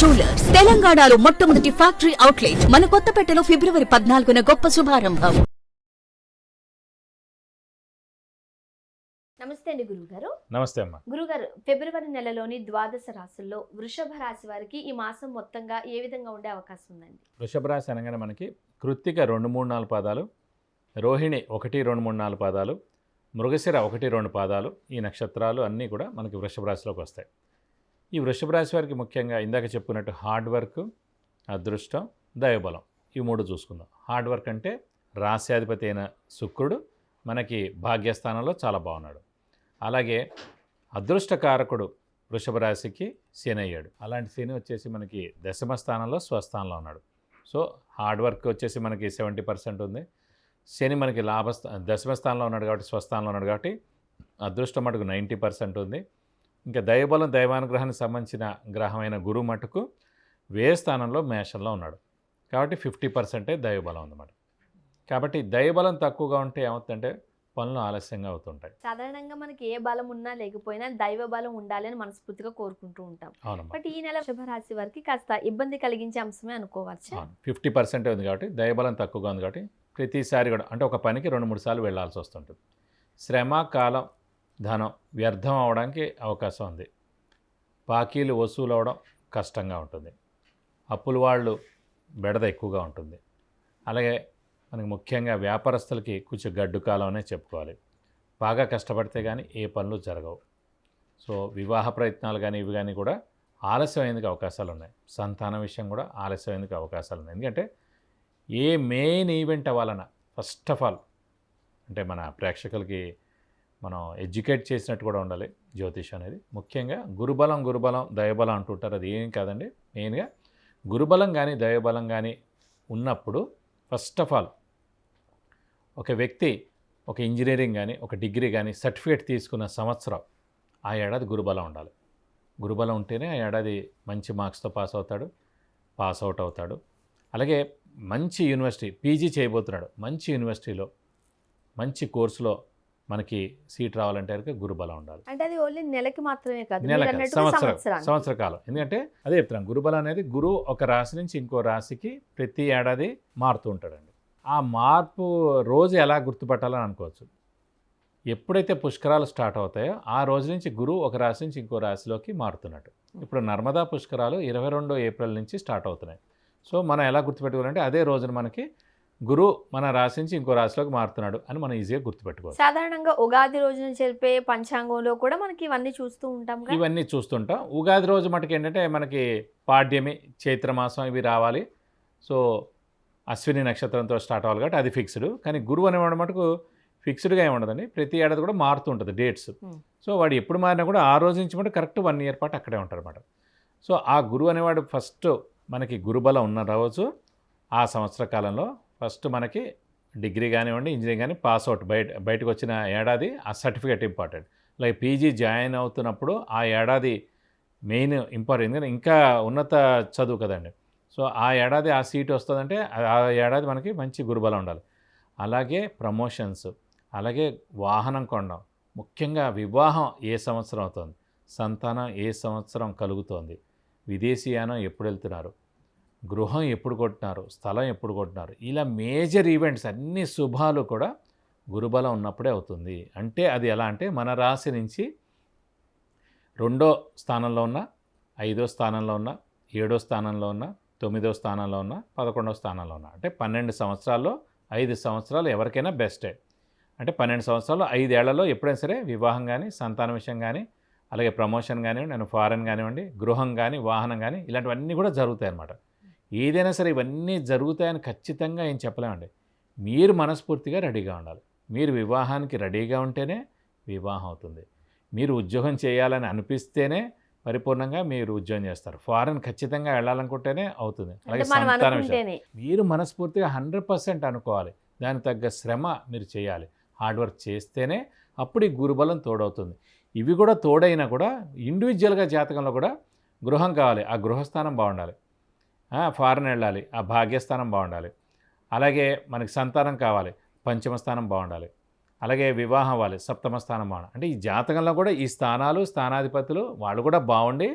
Jewellers తెలంగాణలో మొట్టమొదటి factory outlet మన కొత్తపేటలో ఫిబ్రవరి పద్నాలుగున గొప్ప శుభారంభం. నమస్తే అండి గురుగారు నమస్తే అమ్మా. గురుగారు ఫిబ్రవరి నెలలోని ద్వాదశ రాశుల్లో వృషభ రాశి వారికి ఈ మాసం మొత్తంగా ఏ విధంగా ఉండే అవకాశం ఉందండి? వృషభ రాశి అనగానే మనకి కృత్తిక రెండు మూడు నాలుగు పాదాలు రోహిణి ఒకటి రెండు మూడు నాలుగు పాదాలు మృగశిర ఒకటి రెండు పాదాలు ఈ నక్షత్రాలు అన్నీ కూడా మనకి వృషభ రాశిలోకి వస్తాయి. ఈ వృషభ రాశి వారికి ముఖ్యంగా ఇందాక చెప్పుకున్నట్టు హార్డ్ వర్క్ అదృష్టం దైవబలం. ఈ మూడు చూసుకుందాం. హార్డ్ వర్క్ అంటే రాశ్యాధిపతి అయిన శుక్రుడు మనకి భాగ్యస్థానంలో చాలా బాగున్నాడు. అలాగే అదృష్టకారకుడు వృషభ రాశికి శని అయ్యాడు. అలాంటి శని వచ్చేసి మనకి దశమ స్థానంలో స్వస్థానంలో ఉన్నాడు. సో హార్డ్ వర్క్ వచ్చేసి మనకి సెవెంటీ పర్సెంట్ ఉంది. శని మనకి లాభస్థా దశమ స్థానంలో ఉన్నాడు కాబట్టి స్వస్థానంలో ఉన్నాడు కాబట్టి అదృష్టం మటుకు నైంటీ పర్సెంట్ ఉంది. ఇంకా దైవబలం దైవానుగ్రహానికి సంబంధించిన గ్రహమైన గురువు మటుకు వే స్థానంలో మేషంలో ఉన్నాడు. కాబట్టి ఫిఫ్టీ పర్సెంటే దైవబలం ఉందన్నమాట కాబట్టి దైవబలం తక్కువగా ఉంటే ఏమవుతుందంటే పనులు ఆలస్యంగా అవుతుంటాయి. సాధారణంగా మనకి ఏ బలం ఉన్నా లేకపోయినా దైవ బలం ఉండాలి అని మనస్ఫూర్తిగా కోరుకుంటూ ఉంటాం. బట్ ఈ నెల వృషభ రాశి వారికి కాస్త ఇబ్బంది కలిగించే అంశమే అనుకోవచ్చు? ఫిఫ్టీ పర్సెంటే ఉంది కాబట్టి దయబలం తక్కువగా ఉంది కాబట్టి ప్రతిసారి కూడా అంటే ఒక పనికి రెండు మూడు సార్లు వెళ్ళాల్సి వస్తుంటుంది. శ్రమ కాలం ధనం వ్యర్థం అవడానికి అవకాశం ఉంది. బాకీలు వసూలు అవడం కష్టంగా ఉంటుంది. అప్పుల వాళ్ళు బెడద ఎక్కువగా ఉంటుంది. అలాగే మనకి ముఖ్యంగా వ్యాపారస్తులకి కొంచెం గడ్డు కాలం అనే చెప్పుకోవాలి. బాగా కష్టపడితే కానీ ఏ పనులు జరగవు. సో వివాహ ప్రయత్నాలు కానీ ఇవి కానీ కూడా ఆలస్యమైనందుకు అవకాశాలు ఉన్నాయి. సంతానం విషయం కూడా ఆలస్యమైనందుకు అవకాశాలు ఉన్నాయి. ఎందుకంటే ఏ మెయిన్ ఈవెంట్ అవ్వాలన్నా ఫస్ట్ ఆఫ్ ఆల్ అంటే మన ప్రేక్షకులకి మనం ఎడ్యుకేట్ చేసినట్టు కూడా ఉండాలి జ్యోతిష్ అనేది. ముఖ్యంగా గురుబలం గురుబలం దయబలం అంటుంటారు. అది ఏం కాదండి. మెయిన్గా గురుబలం కానీ దయబలం కానీ ఉన్నప్పుడు ఫస్ట్ ఆఫ్ ఆల్ ఒక వ్యక్తి ఒక ఇంజనీరింగ్ కానీ ఒక డిగ్రీ కానీ సర్టిఫికేట్ తీసుకున్న సంవత్సరం ఆ ఏడాది గురుబలం ఉండాలి. గురుబలం ఉంటేనే ఆ ఏడాది మంచి మార్క్స్తో పాస్ అవుతాడు పాస్ అవుట్ అవుతాడు. అలాగే మంచి యూనివర్సిటీ పీజీ చేయబోతున్నాడు. మంచి యూనివర్సిటీలో మంచి కోర్సులో మనకి సీట్ రావాలంటే కనుక గురుబలం ఉండాలి. అంటే అది ఓన్లీ నెలకి మాత్రమే కాదు నెల మీరు కాదు, అన్నట్టుగా సంవత్సరం. సంవత్సర కాలం ఎందుకంటే అదే చెప్తున్నాను గురుబలం అనేది గురువు ఒక రాశి నుంచి ఇంకో రాశికి ప్రతి ఏడాది మారుతూ ఉంటాడండి. ఆ మార్పు రోజు ఎలా గుర్తుపట్టాలని అనుకోవచ్చు. ఎప్పుడైతే పుష్కరాలు స్టార్ట్ అవుతాయో ఆ రోజు నుంచి గురువు ఒక రాశి నుంచి ఇంకో రాశిలోకి మారుతున్నట్టు. ఇప్పుడు నర్మదా పుష్కరాలు ఇరవై రెండో ఏప్రిల్ నుంచి స్టార్ట్ అవుతున్నాయి. సో మనం ఎలా గుర్తుపెట్టుకోవాలంటే అదే రోజున మనకి గురువు మన రాశి నుంచి ఇంకో రాశిలోకి మారుతున్నాడు అని మనం ఈజీగా గుర్తుపెట్టుకోవచ్చు. సాధారణంగా ఉగాది రోజున జరిపే పంచాంగంలో కూడా మనకి ఇవన్నీ చూస్తూ ఉంటాం. ఇవన్నీ చూస్తుంటాం. ఉగాది రోజు మటుకు ఏంటంటే మనకి పాడ్యమి చైత్రమాసం ఇవి రావాలి. సో అశ్విని నక్షత్రంతో స్టార్ట్ అవ్వాలి కాబట్టి అది ఫిక్స్డ్. కానీ గురువు అనేవాడు మటుకు ఫిక్స్డ్గా ఏమి ఉండదండి. ప్రతి ఏడాది కూడా మారుతూ ఉంటుంది డేట్స్. సో వాడు ఎప్పుడు మారినా కూడా ఆ రోజు నుంచి మటు కరెక్ట్ వన్ ఇయర్ పాటు అక్కడే ఉంటారు అనమాట సో ఆ గురువు అనేవాడు ఫస్ట్ మనకి గురుబలం ఉన్న రోజు ఆ సంవత్సర కాలంలో ఫస్ట్ మనకి డిగ్రీ కానివ్వండి ఇంజనీరింగ్ కానీ పాస్ అవుట్. బయట బయటకు వచ్చిన ఏడాది ఆ certificate important. Like PG join అవుతున్నప్పుడు ఆ ఏడాది మెయిన్ ఇంపార్టెంట్. ఎందుకంటే ఇంకా ఉన్నత చదువు కదండి. సో ఆ ఏడాది ఆ సీట్ వస్తుందంటే ఆ- ఆ ఏడాది మనకి మంచి గురుబలం ఉండాలి. అలాగే ప్రమోషన్స్ అలాగే వాహనం కొనడం. ముఖ్యంగా వివాహం ఏ సంవత్సరం అవుతుంది? సంతానం ఏ సంవత్సరం కలుగుతోంది? విదేశీయానం ఎప్పుడు వెళ్తున్నారు? గృహం ఎప్పుడు కొట్టినారు? స్థలం ఎప్పుడు కొట్టినారు? ఇలా మేజర్ ఈవెంట్స్ అన్ని శుభాలు కూడా గురుబలం ఉన్నప్పుడే అవుతుంది. అంటే అది ఎలా అంటే మన రాశి నుంచి రెండో స్థానంలో ఉన్న ఐదో స్థానంలో ఉన్న ఏడో స్థానంలో ఉన్న తొమ్మిదో స్థానంలో ఉన్న పదకొండో స్థానంలో ఉన్న. అంటే పన్నెండు సంవత్సరాల్లో ఐదు సంవత్సరాలు ఎవరికైనా బెస్టే. అంటే పన్నెండు సంవత్సరాలు ఐదేళ్ళలో ఎప్పుడైనా సరే వివాహం కానీ సంతాన విషయం కానీ అలాగే ప్రమోషన్ కానివ్వండి నేను ఫారెన్ కానివ్వండి గృహం కానీ వాహనం కానీ ఇలాంటివన్నీ కూడా జరుగుతాయి అన్నమాట ఏదైనా సరే ఇవన్నీ జరుగుతాయని ఖచ్చితంగా ఏం చెప్పలేమండి. మీరు మనస్ఫూర్తిగా రెడీగా ఉండాలి. మీరు వివాహానికి రెడీగా ఉంటేనే వివాహం అవుతుంది. మీరు ఉద్యోగం చేయాలని అనిపిస్తేనే పరిపూర్ణంగా మీరు ఉద్యోగం చేస్తారు. ఫారెన్ ఖచ్చితంగా వెళ్ళాలనుకుంటేనే అవుతుంది. అలాగే సంతాన విషయం. మీరు మనస్ఫూర్తిగా హండ్రెడ్ పర్సెంట్ అనుకోవాలి. దానికి తగ్గ శ్రమ మీరు చేయాలి. హార్డ్ వర్క్ చేస్తేనే అప్పుడు ఈ గురుబలం తోడవుతుంది. ఇవి కూడా తోడైనా కూడా ఇండివిజువల్గా జాతకంలో కూడా గృహం కావాలి. ఆ గృహస్థానం బాగుండాలి. ఫారెన్ వెళ్ళాలి. ఆ భాగ్యస్థానం బాగుండాలి. అలాగే మనకి సంతానం కావాలి. పంచమ స్థానం బాగుండాలి. అలాగే వివాహం అవ్వాలి. సప్తమ స్థానం బాగుండాలి. అంటే ఈ జాతకంలో కూడా ఈ స్థానాలు స్థానాధిపతులు వాళ్ళు కూడా బాగుండి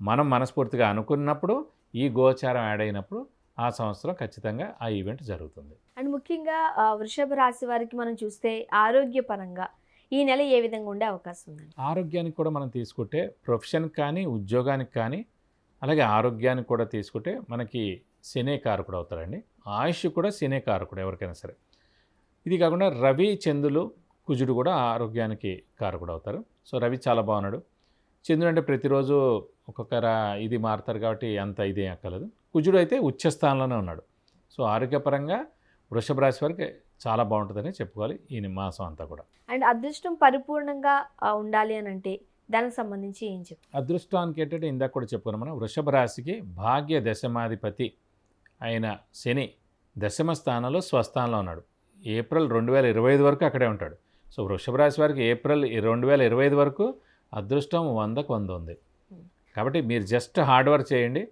మనం మనస్ఫూర్తిగా అనుకున్నప్పుడు ఈ గోచారం యాడ్ అయినప్పుడు ఆ సంవత్సరం ఖచ్చితంగా ఆ ఈవెంట్ జరుగుతుంది. అండ్ ముఖ్యంగా వృషభ రాశి వారికి మనం చూస్తే ఆరోగ్యపరంగా ఈ నెల ఏ విధంగా ఉండే అవకాశం ఉందండి ఆరోగ్యానికి కూడా మనం తీసుకుంటే ప్రొఫెషన్ కానీ ఉద్యోగానికి కానీ అలాగే ఆరోగ్యానికి కూడా తీసుకుంటే మనకి శనే కారకుడు అవుతారండి. ఆయుష్ కూడా శనే కారకుడు ఎవరికైనా సరే. ఇది కాకుండా రవి చంద్రులు కుజుడు కూడా ఆరోగ్యానికి కారకుడు అవుతారు. సో రవి చాలా బాగున్నాడు. చంద్రుడు అంటే ప్రతిరోజు ఒక్కొక్కర ఇది మారుతారు కాబట్టి అంత ఇదే అక్కర్లేదు. కుజుడు అయితే ఉచ్చ స్థానంలోనే ఉన్నాడు. సో ఆరోగ్యపరంగా వృషభ రాశి వారికి చాలా బాగుంటుందని చెప్పుకోవాలి ఈ మాసం అంతా కూడా. అండ్ అదృష్టం పరిపూర్ణంగా ఉండాలి అని అంటే దానికి సంబంధించి ఏం చెప్పు? అదృష్టానికి ఏంటంటే ఇందాక కూడా చెప్పుకున్నాం మనం వృషభ రాశికి భాగ్య దశమాధిపతి అయిన శని దశమ స్థానంలో స్వస్థానంలో ఉన్నాడు. ఏప్రిల్ రెండు వేల ఇరవై ఐదు వరకు అక్కడే ఉంటాడు. సో వృషభ రాశి వారికి ఏప్రిల్ రెండు వేల ఇరవై ఐదు వరకు అదృష్టం వందకు వంద ఉంది కాబట్టి మీరు జస్ట్ హార్డ్ వర్క్ చేయండి.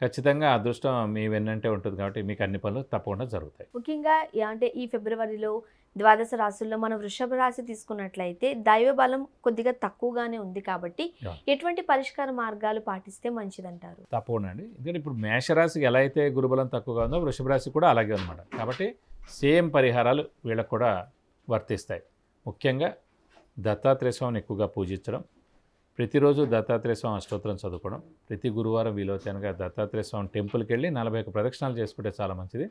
ఖచ్చితంగా అదృష్టం మీ వెన్నంటే ఉంటుంది కాబట్టి మీకు అన్ని పనులు తప్పకుండా జరుగుతాయి. ముఖ్యంగా అంటే ఈ ఫిబ్రవరిలో ద్వాదశ రాశుల్లో మనం వృషభ రాశి తీసుకున్నట్లయితే దైవ బలం కొద్దిగా తక్కువగానే ఉంది కాబట్టి. ఎటువంటి పరిష్కార మార్గాలు పాటిస్తే మంచిదంటారు? తప్పకుండా అండి. ఎందుకంటే ఇప్పుడు మేషరాశికి ఎలా అయితే గురుబలం తక్కువగా ఉందో వృషభ రాశి కూడా అలాగే అనమాట కాబట్టి సేమ్ పరిహారాలు వీళ్ళకు కూడా వర్తిస్తాయి. ముఖ్యంగా దత్తాత్రేయ స్వామిని ఎక్కువగా పూజించడం ప్రతిరోజు దత్తాత్రేయ స్వామి అష్టోత్తరం చదువుకోవడం. ప్రతి గురువారం వీలవుతానుగా దత్తాత్రేయ స్వామి టెంపుల్కి వెళ్ళి నలభై ఒక ప్రదక్షిణాలు చేసుకుంటే చాలా మంచిది.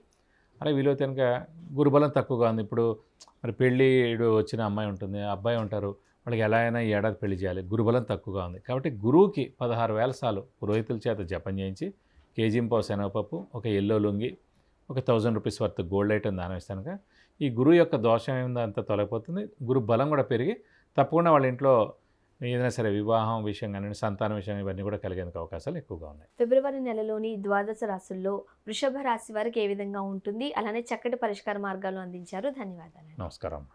అలాగే వీలవుతానుగా గురుబలం తక్కువగా ఉంది. ఇప్పుడు మరి పెళ్ళిడు వచ్చిన అమ్మాయి ఉంటుంది. అబ్బాయి ఉంటారు. వాళ్ళకి ఎలా అయినా ఈ ఏడాది పెళ్ళి చేయాలి. గురుబలం తక్కువగా ఉంది. కాబట్టి గురువుకి పదహారు వేల సార్లు పురోహితుల చేత జపం చేయించి కేజీంపావు శనగపప్పు ఒక ఎల్లో లుంగి ఒక thousand rupees worth gold item దానం ఇస్తానుక ఈ గురువు యొక్క దోషం ఏందో అంతా తొలగిపోతుంది. గురు బలం కూడా పెరిగి తప్పకుండా వాళ్ళ ఇంట్లో ఏదైనా సరే వివాహం విషయం కానీ సంతానం విషయం ఇవన్నీ కూడా కలిగేందుకు అవకాశాలు ఎక్కువగా ఉన్నాయి. ఫిబ్రవరి నెలలోని ద్వాదశ రాశుల్లో వృషభ రాశి వారికి ఏ విధంగా ఉంటుంది? అలానే చక్కటి పరిష్కార మార్గాలు అందించారు. ధన్యవాదాలు. నమస్కారం